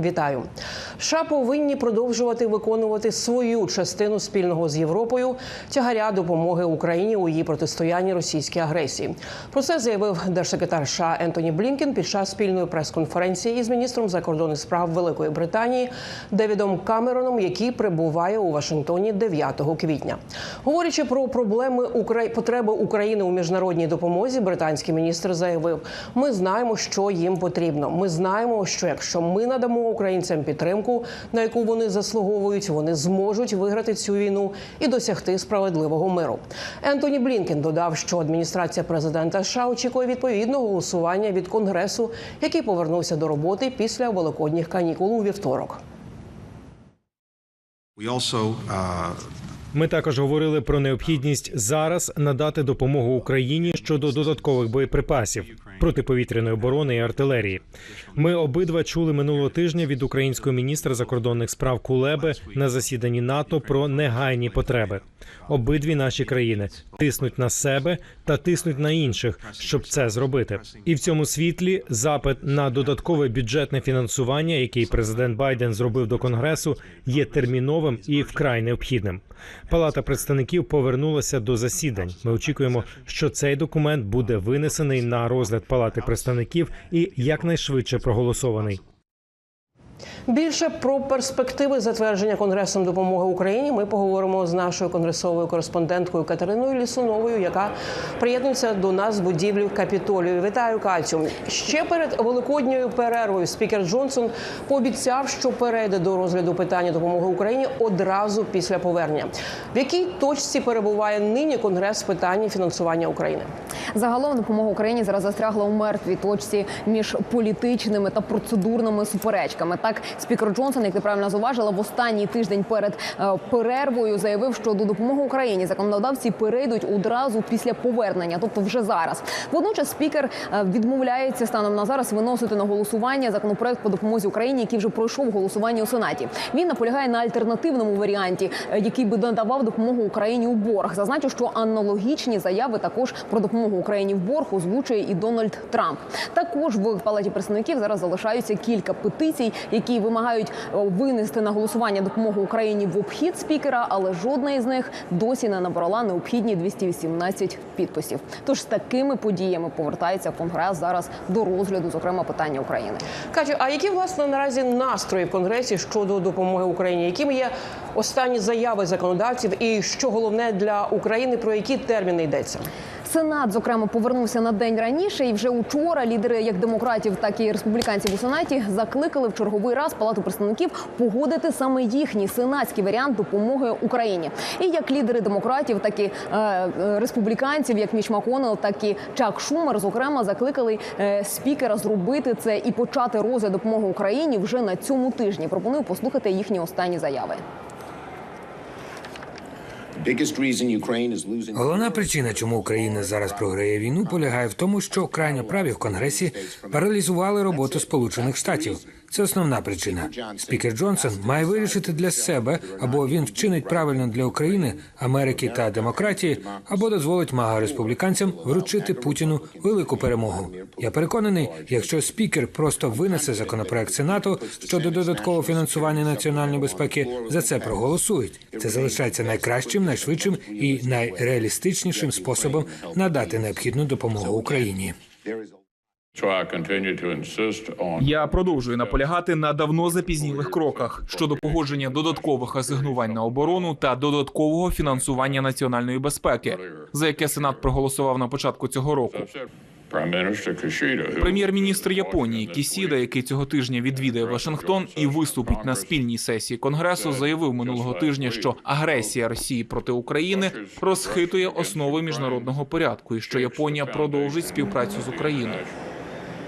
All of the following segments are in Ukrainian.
Вітаю. США повинні продовжувати виконувати свою частину спільного з Європою тягаря допомоги Україні у її протистоянні російській агресії. Про це заявив держсекретар США Ентоні Блінкен під час спільної прес-конференції із міністром закордонних справ Великої Британії Девідом Камероном, який прибуває у Вашингтоні 9 квітня. Говорячи про проблеми потреби України у міжнародній допомозі, британський міністр заявив: ми знаємо, що їм потрібно. Ми знаємо, що якщо ми надамо українцям підтримку, на яку вони заслуговують, вони зможуть виграти цю війну і досягти справедливого миру. Ентоні Блінкен додав, що адміністрація президента США очікує відповідного голосування від конгресу, який повернувся до роботи після великодніх канікул у вівторок. We also uh, Ми також говорили про необхідність зараз надати допомогу Україні щодо додаткових боєприпасів, протиповітряної оборони і артилерії. Ми обидва чули минулого тижня від українського міністра закордонних справ Кулеби на засіданні НАТО про негайні потреби. Обидві наші країни тиснуть на себе та тиснуть на інших, щоб це зробити. І в цьому світлі запит на додаткове бюджетне фінансування, який президент Байден зробив до конгресу, є терміновим і вкрай необхідним. Палата представників повернулася до засідань. Ми очікуємо, що цей документ буде винесений на розгляд палати представників і якнайшвидше проголосований. Більше про перспективи затвердження конгресом допомоги Україні ми поговоримо з нашою конгресовою кореспонденткою Катериною Лісуновою, яка приєднується до нас з будівлі Капітолію. Вітаю Катю. Ще перед великодньою перервою спікер Джонсон пообіцяв, що перейде до розгляду питання допомоги Україні одразу після повернення. В якій точці перебуває нині конгрес в питанні фінансування України? Загалом допомога Україні зараз застрягла у мертвій точці між політичними та процедурними суперечками. Так, спікер Джонсон, як ти правильно зауважила, в останній тиждень перед е, перервою заявив, що до допомоги Україні законодавці перейдуть одразу після повернення, тобто вже зараз. Водночас спікер е, відмовляється станом на зараз виносити на голосування законопроект по допомозі Україні, який вже пройшов голосування у сенаті. Він наполягає на альтернативному варіанті, е, який би надавав допомогу Україні у борг. Зазначу, що аналогічні заяви також про допомогу Україні в борг озвучує і Дональд Трамп. Також в палаті представників зараз залишаються кілька петицій, які вимагають е, винести на голосування допомогу Україні в обхід спікера, але жодна із них досі не набрала необхідні 218 підписів. Тож з такими подіями повертається конгрес зараз до розгляду, зокрема питання України. Катю, а які власне наразі настрої в конгресі щодо допомоги Україні? Якими є останні заяви законодавців, і що головне для України, про які терміни йдеться? Сенат, зокрема, повернувся на день раніше, і вже учора лідери як демократів, так і республіканців у сенаті закликали в черговий раз палату представників погодити саме їхній сенатський варіант допомоги Україні. І як лідери демократів, так і е, е, республіканців, як Міч Маконел, так і Чак Шумер, зокрема, закликали е, спікера зробити це і почати розгляд допомоги Україні вже на цьому тижні. Пропоную послухати їхні останні заяви. Головна причина, чому Україна зараз програє війну, полягає в тому, що крайньо праві в Конгресі паралізували роботу Сполучених Штатів. Це основна причина. Спікер Джонсон має вирішити для себе, або він вчинить правильно для України, Америки та демократії, або дозволить мага республіканцям вручити Путіну велику перемогу. Я переконаний, якщо спікер просто винесе законопроект Сенату щодо додаткового фінансування національної безпеки, за це проголосують. Це залишається найкращим, найшвидшим і найреалістичнішим способом надати необхідну допомогу Україні. Я продовжую наполягати на давно запізнілих кроках щодо погодження додаткових асигнувань на оборону та додаткового фінансування національної безпеки, за яке Сенат проголосував на початку цього року. Прем'єр-міністр Японії Кісіда, який цього тижня відвідає Вашингтон і виступить на спільній сесії конгресу, заявив минулого тижня, що агресія Росії проти України розхитує основи міжнародного порядку, і що Японія продовжить співпрацю з Україною.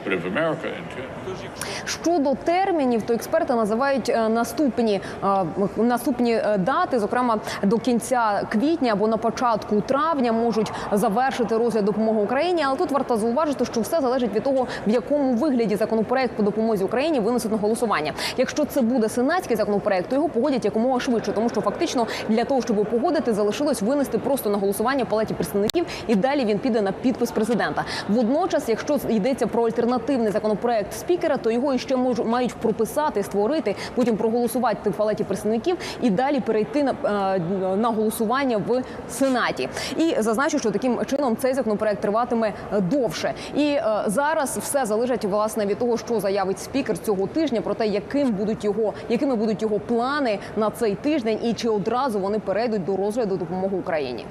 but of America into it. Щодо термінів, то експерти називають е, наступні е, наступні е, дати, зокрема до кінця квітня або на початку травня, можуть завершити розгляд допомоги Україні. Але тут варто зауважити, що все залежить від того, в якому вигляді законопроект по допомозі Україні винесуть на голосування. Якщо це буде сенатський законопроект, то його погодять якомога швидше, тому що фактично для того, щоб погодити, залишилось винести просто на голосування палаті представників, і далі він піде на підпис президента. Водночас, якщо йдеться про альтернативний законопроект спікера, то його іще можуть мають прописати, створити, потім проголосувати в палаті представників і далі перейти на, е, на голосування в сенаті. І зазначу, що таким чином цей законопроект триватиме довше. І е, зараз все залежить власне від того, що заявить спікер цього тижня, про те, яким будуть його, якими будуть його плани на цей тиждень, і чи одразу вони перейдуть до розгляду допомоги Україні.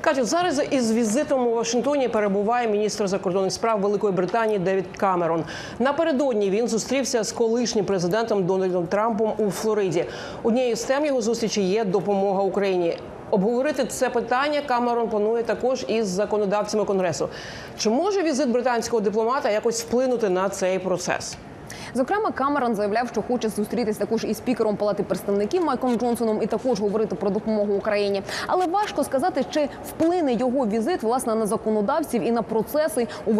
Катю, зараз із візитом у Вашингтоні перебуває міністр закордонних справ Великої Британії Девід Камерон. Напередодні він зустрівся з колишнім президентом Дональдом Трампом у Флориді. Однією з тем його зустрічі є допомога Україні. Обговорити це питання Камерон планує також із законодавцями конгресу. Чи може візит британського дипломата якось вплинути на цей процес? Зокрема, Камерон заявляв, що хоче зустрітись також із спікером Палати представників Майком Джонсоном і також говорити про допомогу Україні. Але важко сказати, чи вплине його візит власне на законодавців і на процеси у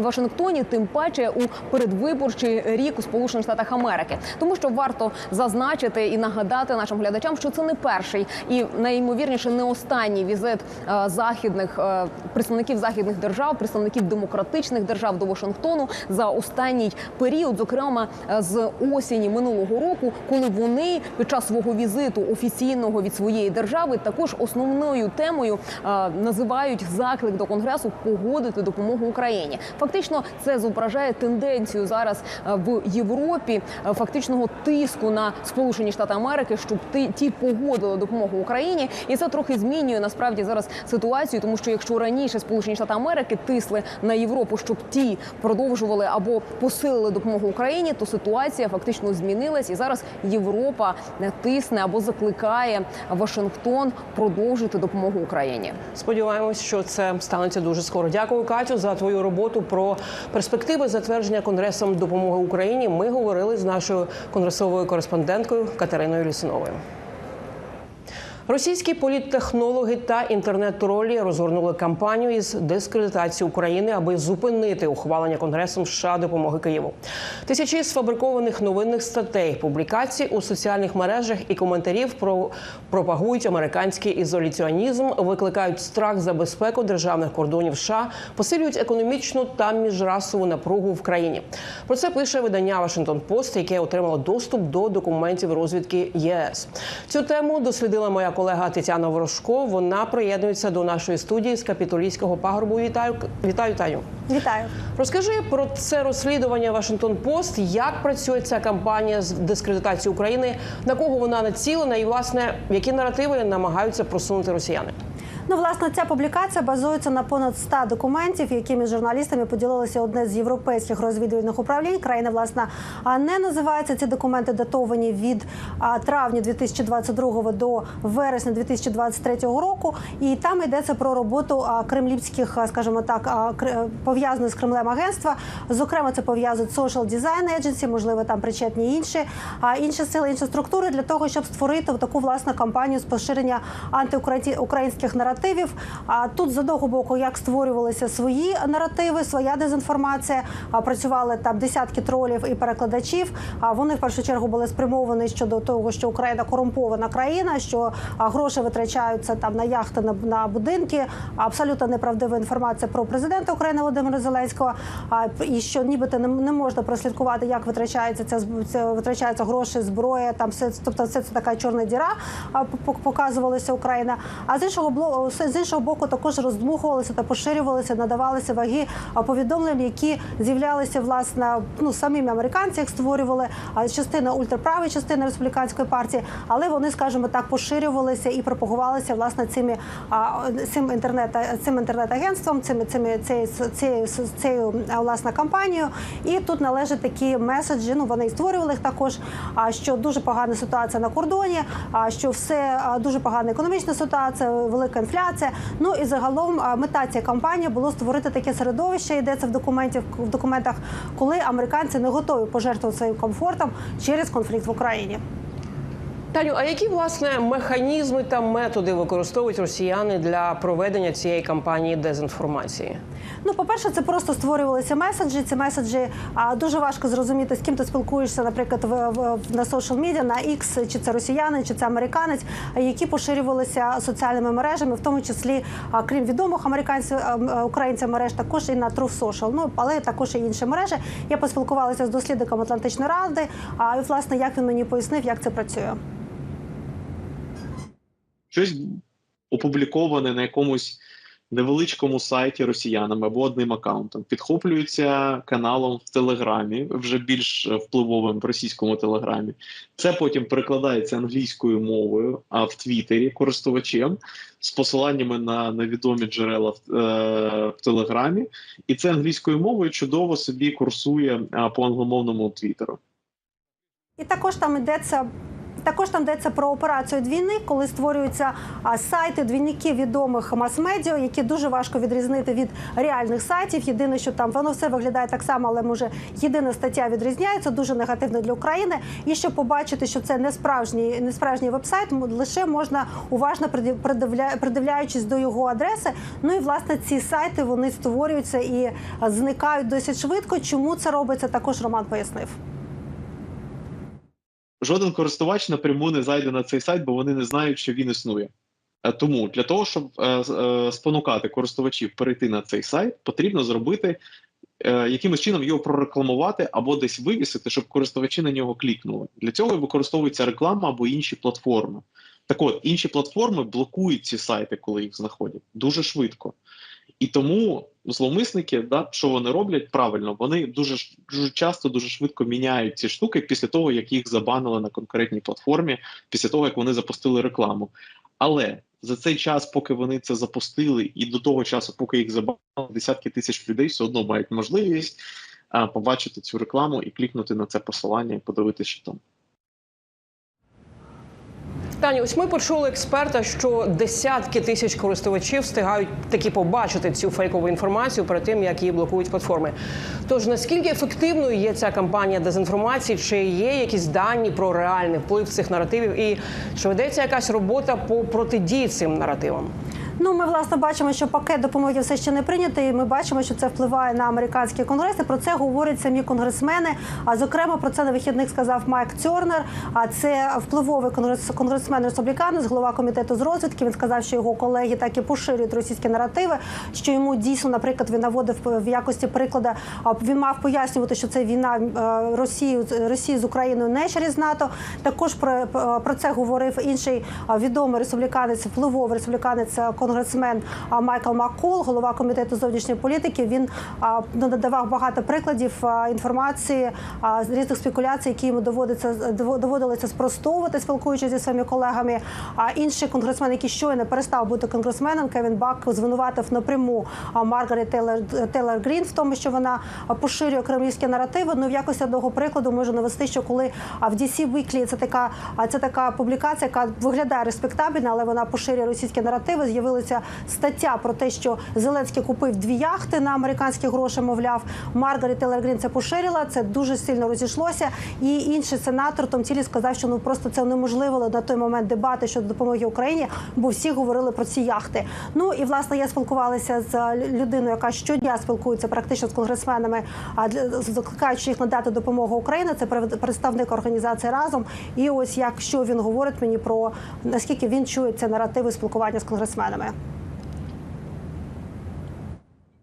Вашингтоні, тим паче у передвиборчий рік у Сполучених Штатах Америки. Тому що варто зазначити і нагадати нашим глядачам, що це не перший і найімовірніше не останній візит е, західних е, представників західних держав, представників демократичних держав до Вашингтону за останній період, зокрема е, з осені минулого року, коли вони під час свого візиту офіційного від своєї держави також основною темою е, називають заклик до конгресу погодити допомогу Україні. Фактично, це зображає тенденцію зараз е, в Європі фактичного тиску на Сполучені Штати Америки, щоб ті погодили допомогу Україні, і це трохи змінює насправді зараз ситуацію, тому що якщо раніше Сполучені Штати Америки тисли на Європу, щоб ті продовжували або посилили допомогу Україні, то ситуація фактично змінилась, і зараз Європа не тисне або закликає Вашингтон продовжити допомогу Україні. Сподіваємось, що це станеться дуже скоро. Дякую, Катю, за твою роботу про перспективи затвердження конгресом допомоги Україні. Ми говорили з нашою конгресовою кореспонденткою Катериною Лісуновою. Російські політтехнологи та інтернет-тролі розгорнули кампанію із дискредитації України, аби зупинити ухвалення конгресом США допомоги Києву. Тисячі сфабрикованих новинних статей, публікацій у соціальних мережах і коментарів про пропагують американський ізоляціонізм, викликають страх за безпеку державних кордонів США, посилюють економічну та міжрасову напругу в країні. Про це пише видання Вашингтон Пост, яке отримало доступ до документів розвідки ЄС. Цю тему дослідила моя колега Тетяна Ворожко. Вона приєднується до нашої студії з капітолійського пагорбу. Вітаю, вітаю Таню. Вітаю. Розкажи про це розслідування Вашингтон Пост. Як працює ця кампанія з дискредитації України, на кого вона націлена, і власне які наративи намагаються просунути росіяни? Ну, власне, ця публікація базується на понад 100 документів, якими журналістами поділилося одне з європейських розвідувальних управлінь. Країна власне не називається. Ці документи датовані від травня 2022 до вересня 2023 року. І там йдеться про роботу кремлівських, скажімо так, пов'язаних з Кремлем агентства. Зокрема, це пов'язують Social Design Agency, можливо, там причетні інші, інші сили, інші структури для того, щоб створити таку власну кампанію з поширення антиукраїнських наративів. А тут з одного боку, як створювалися свої наративи, своя дезінформація. Працювали там десятки тролів і перекладачів. А вони в першу чергу були спрямовані щодо того, що Україна корумпована країна, що гроші витрачаються там на яхти, на, будинки. Абсолютно неправдива інформація про президента України Володимира Зеленського. А і що нібито не, можна прослідкувати, як витрачається ця витрачаються гроші, зброя. Там все тобто, все це така чорна діра. А по- показувалася Україна. А з іншого з іншого боку, також роздмухувалися та поширювалися, надавалися ваги повідомлень, які з'являлися власне ну самими американці, їх створювали частина ультраправої частини республіканської партії, але вони, скажімо так, поширювалися і пропагувалися власне цими цим інтернет цим інтернет-агентством, цими цими цією цією цією власне кампанією. І тут належать такі меседжі. Ну вони і створювали їх також. Що дуже погана ситуація на кордоні, а що все дуже погана економічна ситуація, велика інфляція. Ну і загалом мета цієї кампанії було створити таке середовище. Йдеться в документів в документах, коли американці не готові пожертвувати своїм комфортом через конфлікт в Україні. Таню, а які власне механізми та методи використовують росіяни для проведення цієї кампанії дезінформації? Ну, по-перше, це просто створювалися меседжі. Ці меседжі а, дуже важко зрозуміти, з ким ти спілкуєшся, наприклад, в, в на соціал медіа, на X, чи це росіянин, чи це американець, які поширювалися соціальними мережами, в тому числі, а, крім відомих американців а, м, мереж, також і на Truth Social, ну але також і інші мережі. Я поспілкувалася з дослідником Атлантичної ради. А і власне як він мені пояснив, як це працює. Щось опубліковане на якомусь невеличкому сайті росіянами або одним аккаунтом, підхоплюється каналом в Телеграмі, вже більш впливовим в російському телеграмі. Це потім перекладається англійською мовою, а в Твіттері користувачем з посиланнями на невідомі джерела в, е, в Телеграмі, і це англійською мовою чудово собі курсує по англомовному Твіттеру. І також там йдеться. Також там йдеться про операцію двійник, коли створюються сайти двійників відомих мас-медіа, які дуже важко відрізнити від реальних сайтів. Єдине, що там воно все виглядає так само, але може єдина стаття відрізняється, дуже негативно для України. І щоб побачити, що це не справжній, не справжній вебсайт, лише можна уважно придив- придивля- придивляючись до його адреси. Ну і власне ці сайти вони створюються і зникають досить швидко. Чому це робиться? Також Роман пояснив. Жоден користувач напряму не зайде на цей сайт, бо вони не знають, що він існує. Е, Тому для того, щоб е, е, спонукати користувачів перейти на цей сайт, потрібно зробити якимось чином його прорекламувати або десь вивісити, щоб користувачі на нього клікнули. Для цього використовується реклама або інші платформи. Так от, інші платформи блокують ці сайти, коли їх знаходять дуже швидко. І тому зловмисники, да, що вони роблять правильно, вони дуже дуже часто, дуже швидко міняють ці штуки після того, як їх забанили на конкретній платформі, після того як вони запустили рекламу. Але за цей час, поки вони це запустили, і до того часу, поки їх забанили, десятки тисяч людей все одно мають можливість а, побачити цю рекламу і клікнути на це посилання і подивитися, що там. Таню, ось ми почули експерта, що десятки тисяч користувачів встигають таки побачити цю фейкову інформацію перед тим, як її блокують платформи. Тож наскільки ефективною є ця кампанія дезінформації? Чи є якісь дані про реальний вплив цих наративів? І чи ведеться якась робота по протидії цим наративам? Ну, ми власне бачимо, що пакет допомоги все ще не прийнятий. Ми бачимо, що це впливає на американські конгреси. Про це говорять самі конгресмени. А зокрема, про це на вихідних сказав Майк Цьорнер. А це впливовий конгрес конгресмен республіканець, голова комітету з розвідки. Він сказав, що його колеги так і поширюють російські наративи. Що йому дійсно, наприклад, він наводив в якості прикладу. а, Він мав пояснювати, що це війна е, Росії Росії з Україною не через НАТО. Також про, про це говорив інший відомий республіканець, впливовий республіканець е, конгресмен Майкл Маккол, голова комітету зовнішньої політики. Він надавав багато прикладів інформації з різних спекуляцій, які йому доводиться дово- доводилося спростовувати, спілкуючись зі своїми колегами. А інший конгресмен, який щойно перестав бути конгресменом, Кевін Бак звинуватив напряму Маргарет Тейлор, Тейлор Грін в тому, що вона поширює кремлівські наративи. Ну в якості одного прикладу можу навести, що коли в DC Weekly, це така, це така публікація, яка виглядає респектабельно, але вона поширює російські наративи. З'явилася стаття про те, що Зеленський купив дві яхти на американські гроші. Мовляв, Маргарет Тейлор Грін це поширила. Це дуже сильно розійшлося. І інший сенатор Том Тілі сказав, що ну просто це унеможливило на той момент дебати щодо допомоги Україні, бо всі говорили про ці яхти. Ну і власне я спілкувалася з людиною, яка щодня спілкується практично з конгресменами, а закликаючи їх надати допомогу Україні. Це пред- представник організації разом. І ось як що він говорить мені про наскільки він чує ці наративи спілкування з конгресменами.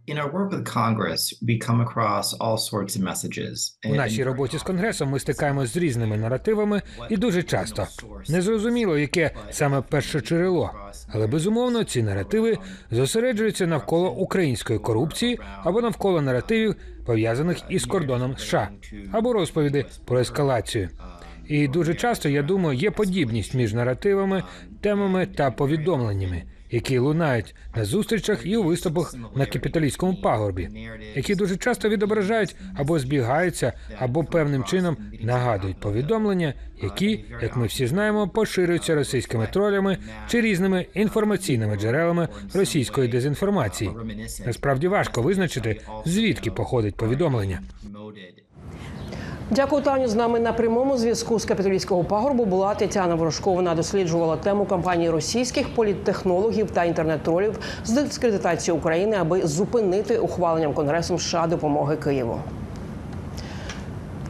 In our work with Congress, we come across all sorts of messages. У нашій роботі з конгресом ми стикаємося з різними наративами і дуже часто незрозуміло, яке саме перше джерело. Але безумовно ці наративи зосереджуються навколо української корупції або навколо наративів, пов'язаних із кордоном США, або розповіді про ескалацію. І дуже часто я думаю, є подібність між наративами, темами та повідомленнями, які лунають на зустрічах і у виступах на капіталістському пагорбі, які дуже часто відображають або збігаються, або певним чином нагадують повідомлення, які, як ми всі знаємо, поширюються російськими тролями чи різними інформаційними джерелами російської дезінформації. Насправді важко визначити, звідки походить повідомлення. Дякую, Таню. З нами на прямому зв'язку з капітолійського пагорбу була Тетяна Ворожкова. Вона досліджувала тему кампанії російських політтехнологів та інтернет-тролів з дискредитації України, аби зупинити ухваленням Конгресом США допомоги Києву.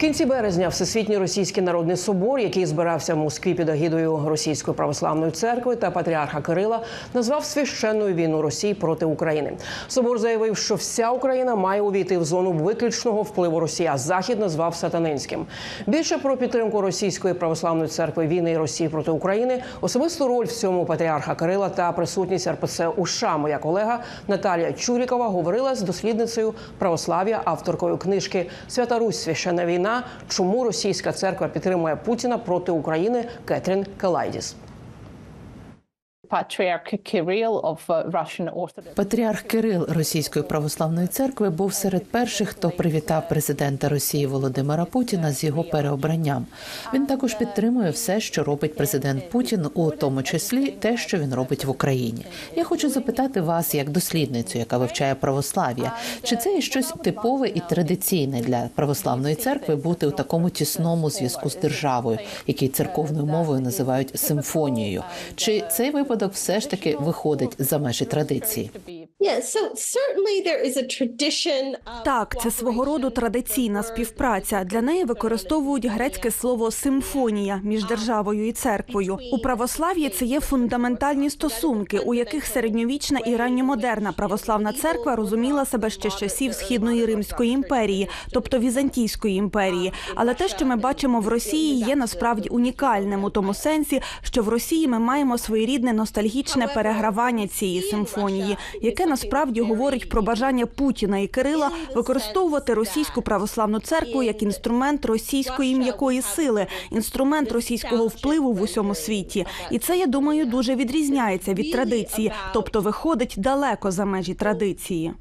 Кінці березня Всесвітній Російський народний собор, який збирався в Москві під агідою Російської православної церкви та патріарха Кирила, назвав священною війну Росії проти України. Собор заявив, що вся Україна має увійти в зону виключного впливу Росії, а Захід назвав сатанинським. Більше про підтримку Російської православної церкви війни Росії проти України, особисту роль в цьому патріарха Кирила та присутність РПЦ у США. Моя колега Наталія Чурікова говорила з дослідницею православ'я, авторкою книжки Свята Русь священна війна. Чому російська церква підтримує Путіна проти України Кетрін Келайдіс. Патріарх Кирил Російської православної церкви був серед перших, хто привітав президента Росії Володимира Путіна з його переобранням. Він також підтримує все, що робить президент Путін, у тому числі те, що він робить в Україні. Я хочу запитати вас, як дослідницю, яка вивчає православ'я, чи це є щось типове і традиційне для православної церкви бути у такому тісному зв'язку з державою, який церковною мовою називають симфонією? Чи цей випадок все ж таки виходить за межі традиції? Так, це свого роду традиційна співпраця. Для неї використовують грецьке слово симфонія між державою і церквою. У православ'ї це є фундаментальні стосунки, у яких середньовічна і ранньомодерна православна церква розуміла себе ще з часів східної Римської імперії, тобто Візантійської імперії. Але те, що ми бачимо в Росії, є насправді унікальним у тому сенсі, що в Росії ми маємо своєрідне ностальгічне перегравання цієї симфонії, яке насправді говорить про бажання Путіна і Кирила використовувати російську православну церкву як інструмент російської м'якої сили, інструмент російського впливу в усьому світі. І це я думаю дуже відрізняється від традиції, тобто виходить далеко за межі традиції.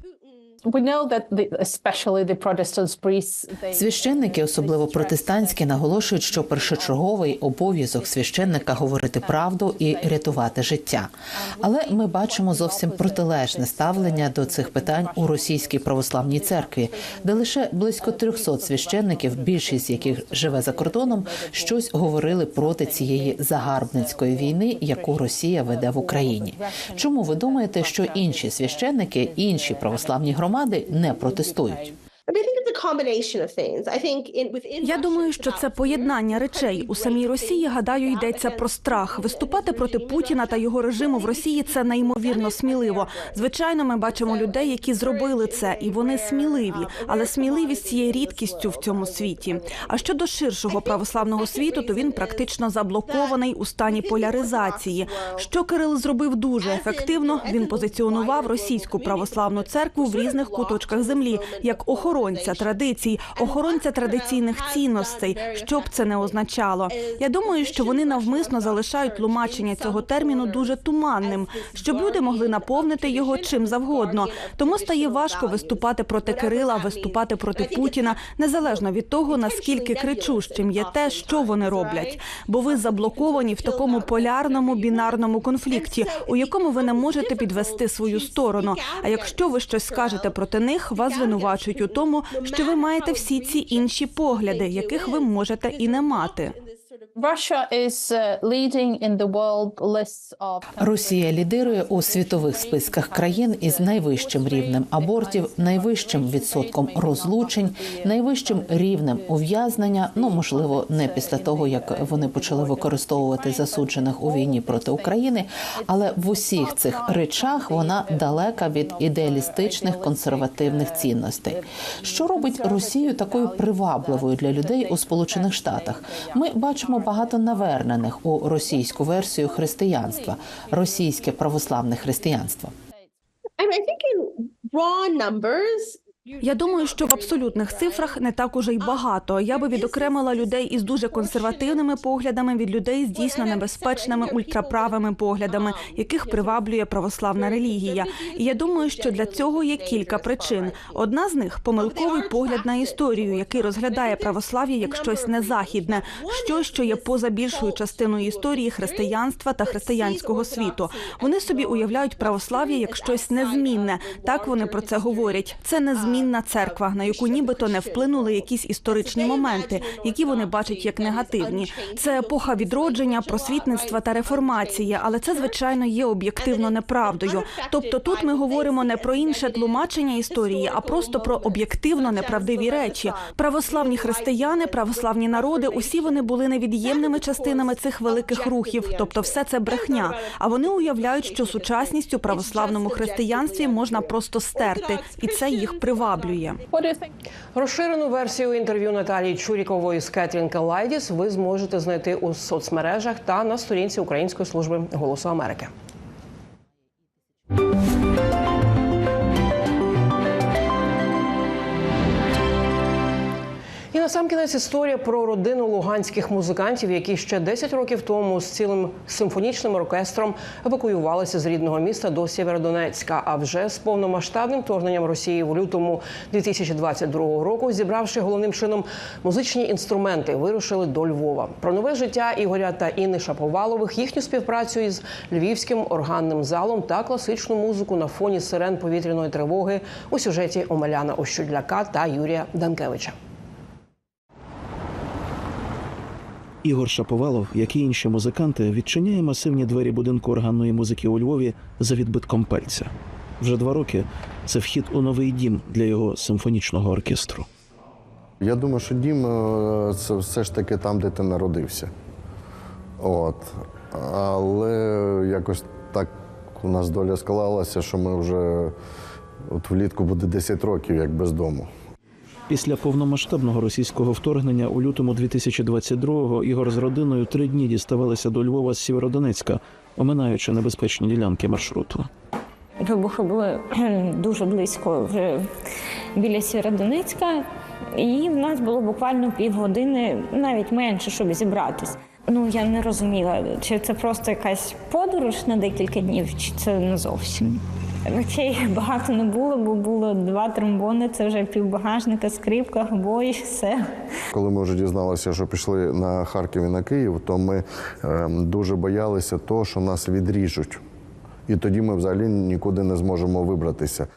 Священники, особливо протестантські, наголошують, що першочерговий обов'язок священника говорити правду і рятувати життя. Але ми бачимо зовсім протилежне ставлення до цих питань у російській православній церкві, де лише близько 300 священників, більшість яких живе за кордоном, щось говорили проти цієї загарбницької війни, яку Росія веде в Україні. Чому ви думаєте, що інші священники, інші православні громади не протестують? Я думаю, що це поєднання речей у самій Росії. Гадаю, йдеться про страх. Виступати проти Путіна та його режиму в Росії це неймовірно сміливо. Звичайно, ми бачимо людей, які зробили це, і вони сміливі, але сміливість є рідкістю в цьому світі. А щодо ширшого православного світу, то він практично заблокований у стані поляризації. Що Кирил зробив дуже ефективно. Він позиціонував російську православну церкву в різних куточках землі як охоронця традицій, охоронця традиційних цінностей, що б це не означало. Я думаю, що вони навмисно залишають тлумачення цього терміну дуже туманним, щоб люди могли наповнити його чим завгодно. Тому стає важко виступати проти Кирила, виступати проти Путіна, незалежно від того наскільки кричущим є те, що вони роблять. Бо ви заблоковані в такому полярному бінарному конфлікті, у якому ви не можете підвести свою сторону. А якщо ви щось скажете проти них, вас звинувачують у тому, що ви маєте всі ці інші погляди, яких ви можете і не мати. Uh, Росія лідирує у світових списках країн із найвищим рівнем абортів, найвищим відсотком розлучень, найвищим рівнем ув'язнення. Ну можливо, не після того як вони почали використовувати засуджених у війні проти України, але в усіх цих речах вона далека від ідеалістичних консервативних цінностей. Що робить Росію такою привабливою для людей у Сполучених Штатах? Ми бачимо багато навернених у російську версію християнства, російське православне християнство. Я думаю, що в абсолютних цифрах не так уже й багато. Я би відокремила людей із дуже консервативними поглядами від людей з дійсно небезпечними ультраправими поглядами, яких приваблює православна релігія. І я думаю, що для цього є кілька причин. Одна з них помилковий погляд на історію, який розглядає православ'я як щось незахідне, щось, що є поза більшою частиною історії християнства та християнського світу. Вони собі уявляють православ'я як щось незмінне. Так вони про це говорять. Це незмінне відмінна церква, на яку нібито не вплинули якісь історичні моменти, які вони бачать як негативні. Це епоха відродження, просвітництва та реформації, але це звичайно є об'єктивно неправдою. Тобто тут ми говоримо не про інше тлумачення історії, а просто про об'єктивно неправдиві речі. Православні християни, православні народи, усі вони були невід'ємними частинами цих великих рухів. Тобто, все це брехня. А вони уявляють, що сучасність у православному християнстві можна просто стерти, і це їх приваблює. Розширену версію інтерв'ю Наталії Чурікової з Кетрін Калайдіс ви зможете знайти у соцмережах та на сторінці Української служби голосу Америки. І насамкінець історія про родину луганських музикантів, які ще 10 років тому з цілим симфонічним оркестром евакуювалися з рідного міста до Сєвєродонецька. А вже з повномасштабним вторгненням Росії в лютому 2022 року, зібравши головним чином музичні інструменти, вирушили до Львова. Про нове життя Ігоря та Інни Шаповалових, їхню співпрацю із львівським органним залом та класичну музику на фоні сирен повітряної тривоги у сюжеті Омеляна Ощудляка та Юрія Данкевича. Ігор Шаповалов, як і інші музиканти, відчиняє масивні двері будинку органної музики у Львові за відбитком пальця. Вже два роки це вхід у новий дім для його симфонічного оркестру. Я думаю, що дім е, це все ж таки там, де ти народився. От. Але якось так у нас доля склалася, що ми вже от влітку буде 10 років як без дому. Після повномасштабного російського вторгнення у лютому 2022-го Ігор з родиною три дні діставалися до Львова з Сєвєродонецька, оминаючи небезпечні ділянки маршруту. Вибухи були дуже близько вже біля Сєвєродонецька, і в нас було буквально півгодини, навіть менше, щоб зібратись. Ну я не розуміла, чи це просто якась подорож на декілька днів, чи це не зовсім. Речей багато не було, бо було два тромбони, це вже півбагажника, скрипка, бої, все. Коли ми вже дізналися, що пішли на Харків і на Київ, то ми е, дуже боялися того, що нас відріжуть. І тоді ми взагалі нікуди не зможемо вибратися.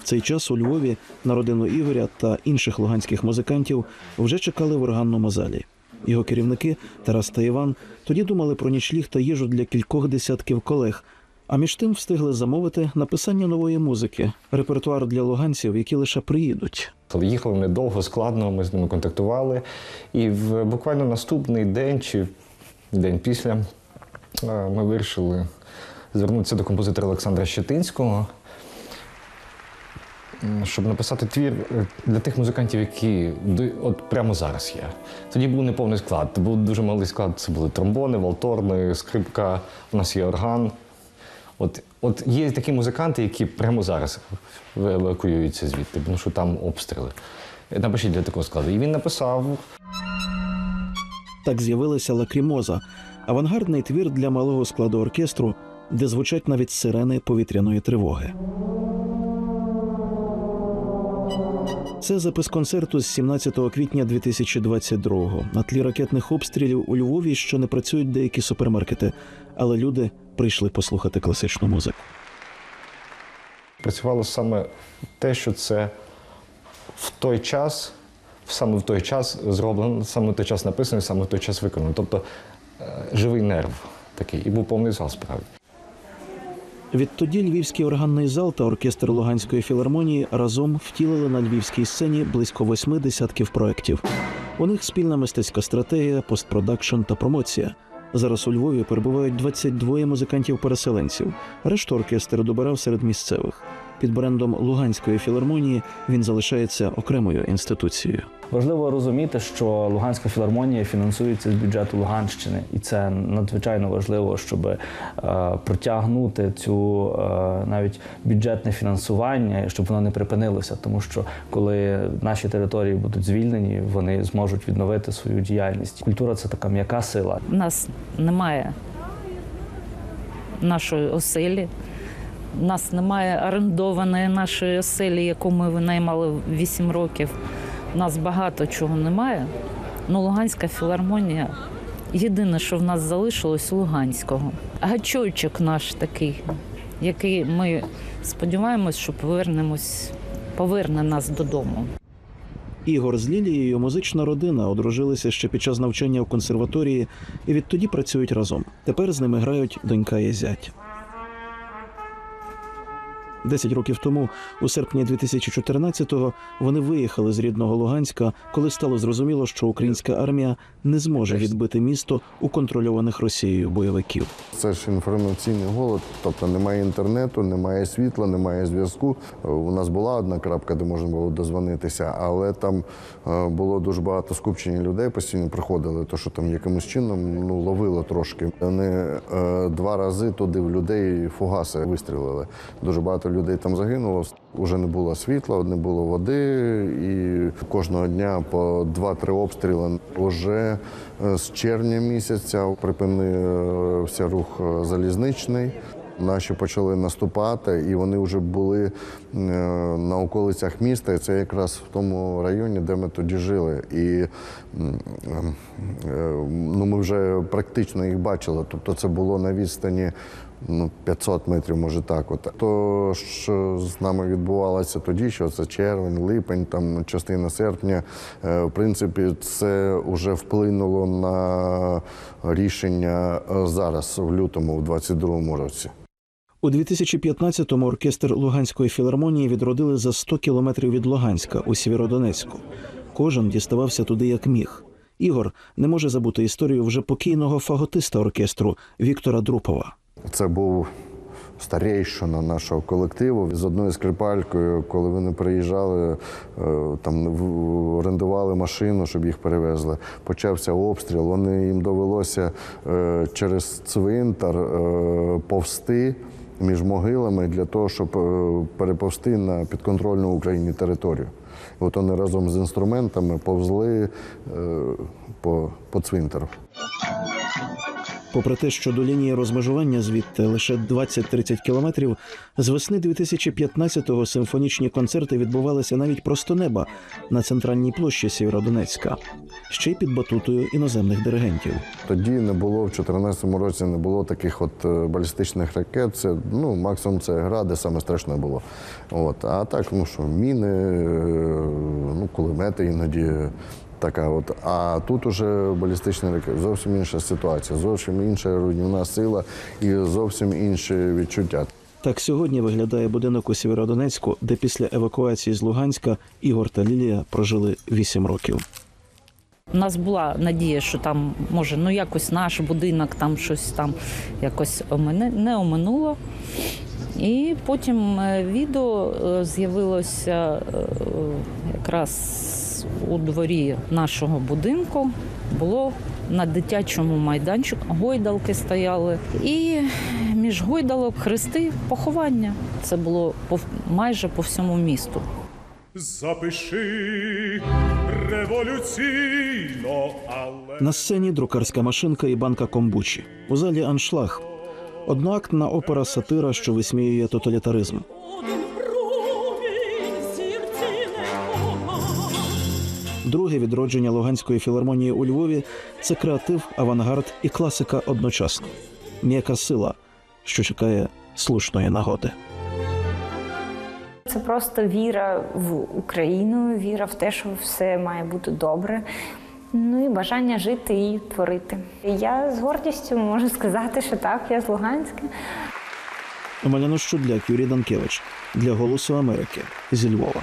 В цей час у Львові на родину Ігоря та інших луганських музикантів вже чекали в органному залі. Його керівники Тарас та Іван тоді думали про нічліг та їжу для кількох десятків колег. А між тим встигли замовити написання нової музики, репертуар для луганців, які лише приїдуть. Їхали недовго, складно, ми з ними контактували. І в буквально наступний день чи день після е, ми вирішили звернутися до композитора Олександра Щетинського, щоб написати твір е, для тих музикантів, які от прямо зараз є. Тоді був неповний склад, був дуже малий склад. Це були тромбони, валторни, скрипка, у нас є орган. От, от є такі музиканти, які прямо зараз евакуюються звідти, тому що там обстріли. Напишіть для такого складу. І він написав Так з'явилася лакрімоза, авангардний твір для малого складу оркестру, де звучать навіть сирени повітряної тривоги. Це запис концерту з 17 квітня 2022-го. На тлі ракетних обстрілів у Львові ще не працюють деякі супермаркети, але люди прийшли послухати класичну музику. працювало саме те, що це в той час, саме в той час зроблено, саме в той час написано, саме в той час виконано. Тобто е, живий нерв такий, і був повний зал справді. Відтоді Львівський органний зал та оркестр Луганської філармонії разом втілили на львівській сцені близько восьми десятків проєктів. У них спільна мистецька стратегія, постпродакшн та промоція. Зараз у Львові перебувають 22 музикантів-переселенців. Решту оркестр добирав серед місцевих. Під брендом Луганської філармонії він залишається окремою інституцією. Важливо розуміти, що Луганська філармонія фінансується з бюджету Луганщини, і це надзвичайно важливо, щоб е, протягнути цю е, навіть бюджетне фінансування, щоб воно не припинилося. Тому що коли наші території будуть звільнені, вони зможуть відновити свою діяльність. Культура це така м'яка сила. У нас немає нашої оселі. У нас немає орендованої нашої оселі, яку ми винаймали 8 років. У нас багато чого немає. Ну, Луганська філармонія єдине, що в нас залишилось Луганського. Гачочок наш такий, який ми сподіваємось, що повернемось поверне нас додому. Ігор з Лілією музична родина одружилися ще під час навчання в консерваторії і відтоді працюють разом. Тепер з ними грають донька і зять. Десять років тому, у серпні 2014-го, вони виїхали з рідного Луганська, коли стало зрозуміло, що українська армія не зможе відбити місто у контрольованих Росією бойовиків. Це ж інформаційний голод, тобто немає інтернету, немає світла, немає зв'язку. У нас була одна крапка, де можна було дозвонитися, але там е, було дуже багато скупчення людей, постійно приходили, то що там якимось чином ну, ловило трошки. Вони е, два рази туди в людей фугаси вистрілили. Дуже багато людей там загинуло. Уже не було світла, не було води, і кожного дня по два-три обстріли. Уже е, з червня місяця припинився рух е, залізничний. Наші почали наступати, і вони вже були е, на околицях міста. І це якраз в тому районі, де ми тоді жили. І е, ну, ми вже практично їх бачили. Тобто це було на відстані ну, 500 метрів, може так. От. То, що з нами відбувалося тоді, що це червень, липень, там частина серпня, е, в принципі, це вже вплинуло на рішення е, зараз, в лютому, в 22-му році. У 2015-му оркестр Луганської філармонії відродили за 100 кілометрів від Луганська у Сєвєродонецьку. Кожен діставався туди як міг. Ігор не може забути історію вже покійного фаготиста оркестру Віктора Друпова. Це був старейшина нашого колективу з одною скрипалькою, коли вони приїжджали, е, там орендували машину, щоб їх перевезли. Почався обстріл. Вони їм довелося е, через цвинтар е, повсти. Між могилами для того, щоб переповсти на підконтрольну Україні територію. От вони разом з інструментами повзли по, по цвинтару. Попри те, що до лінії розмежування звідти лише 20-30 кілометрів, з весни 2015-го симфонічні концерти відбувалися навіть просто неба на центральній площі Сєвєродонецька, ще й під батутою іноземних диригентів. Тоді не було в 2014 році, не було таких от е, балістичних ракет. Це ну максимум це гради, саме страшне було. От а так, ну що міни, е, ну кулемети іноді. Така от, а тут уже балістичні ракети. Зовсім інша ситуація, зовсім інша руйнівна сила і зовсім інше відчуття. Так сьогодні виглядає будинок у Сєвєродонецьку, де після евакуації з Луганська Ігор та Лілія прожили 8 років. У нас була надія, що там може ну якось наш будинок, там щось там якось омине, не оминуло. І потім е, відео е, з'явилося е, у дворі нашого будинку. Було на дитячому майданчику гойдалки стояли. І між гойдалок хрести поховання. Це було майже по всьому місту. Запиши революційно, але На сцені друкарська машинка і банка комбучі. У залі аншлаг. Одноактна опера сатира, що висміює тоталітаризм. Друге відродження Луганської філармонії у Львові це креатив, авангард і класика одночасно. М'яка сила, що чекає слушної нагоди. Це просто віра в Україну, віра в те, що все має бути добре. Ну і бажання жити і творити. Я з гордістю можу сказати, що так, я з Луганська. Маляно Щудляк, Юрій Данкевич для Голосу Америки зі Львова.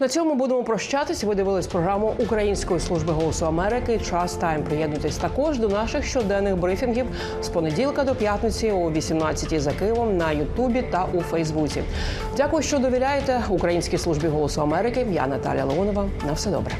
На цьому будемо прощатись. Ви дивились програму Української служби голосу Америки. Час тайм. Приєднуйтесь також до наших щоденних брифінгів з понеділка до п'ятниці о 18 за Києвом на Ютубі та у Фейсбуці. Дякую, що довіряєте Українській службі голосу Америки. Я Наталя Леонова. На все добре.